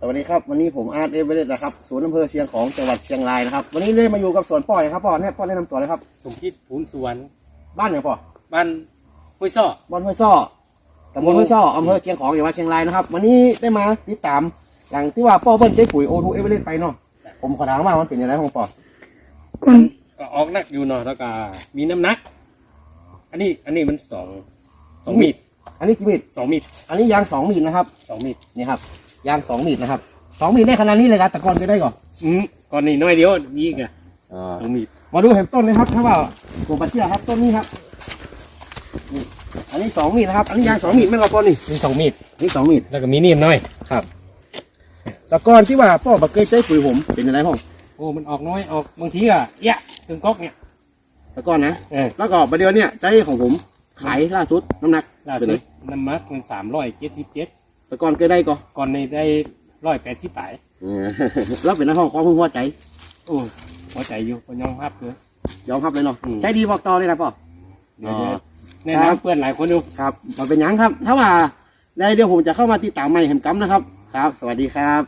สวัสดีครับวันนี้ผมอาร์ตเอเวอเรสต์นะครับศูนย์อำเภอเชียงของจังหวัดเชียงรายนะครับ วันนี้ได้มาอยู่กับสวนป่อยครับป่อเนี่ยป่อแนะนำตัวเลยครับ สมคิดภูนสวนบ้านอย่างป่อบ้านห้วยซ้อบ้านห้วยซ้อตำบลห้วยซ้ออำเภอเชียงของจังหวัดเชียงรายนะครับ วันนี้ได้มาติดตามอย่างที่ว่าป่อเบิ้ลใจปุ๋ยโอทูเอเวอเรสต์ไปเนาะผมขอถามว่ามันเป็นยังไงของป่อคนก็ออกนักอยู่เนาะแล้วก็มีน้ำหนัก อันนี้อันนี้มันสองสองมีดอันนี้กี่มีดสองมีดอันนี้ยางสองมีดนะครับสองมีดนี่ครับ ยางสองมีดนะครับสองมีดได้ขนาดนี้เลยครับแต่ก่อนจะได้ก่อนอืมก่อนนี้น้อยเดียวมีอีกอะสองมีดมาดูเห็นต้นเลยครับถ้าว่าผมปัดเชื่อครับต้นนี้ครับนี่อันนี้สองมีดนะครับ อันนี้ยางสองมีดไม่รอป่อนี่มีสองมีดอันนี่สองมีดแล้วก็มีนิ่มน้อยครับแต่ก่อนที่ว่าพ่อบักเกยใจปุ๋ยผมเป็นยังไงพ่อโอ้มันออกน้อยออกบางทีอะเยะถึงก๊อกเนี่ยแต่ก่อนนะเออแล้วก็ประเดี๋ยวเนี่ยใจของผมขายล่าสุดน้ำหนักล่าเป็นสุไงดน้ำหนักมันสามร้อยเจ็ดสิบเจ็ด แต่ก่อนเคยได้ก็ก่อนนี้ได้ร้อยแปดสิบปลายเออแล้วเป็นนักห้องของคุณพ่อใจโอ้หัวใจอยู่ก็ยอมรับเลยยอมครับเลยเนาะอืมใจดีบอกต่อเลยนะพ่อเดี๋ยวอ๋อๆแนะนำเพื่อนหลายคนดูครับมันเป็นหยังครับ ถ้าว่าได้เดี๋ยวผมจะเข้ามาติดตามใหม่เห็นกัมนะครับ ครับ สวัสดีครับ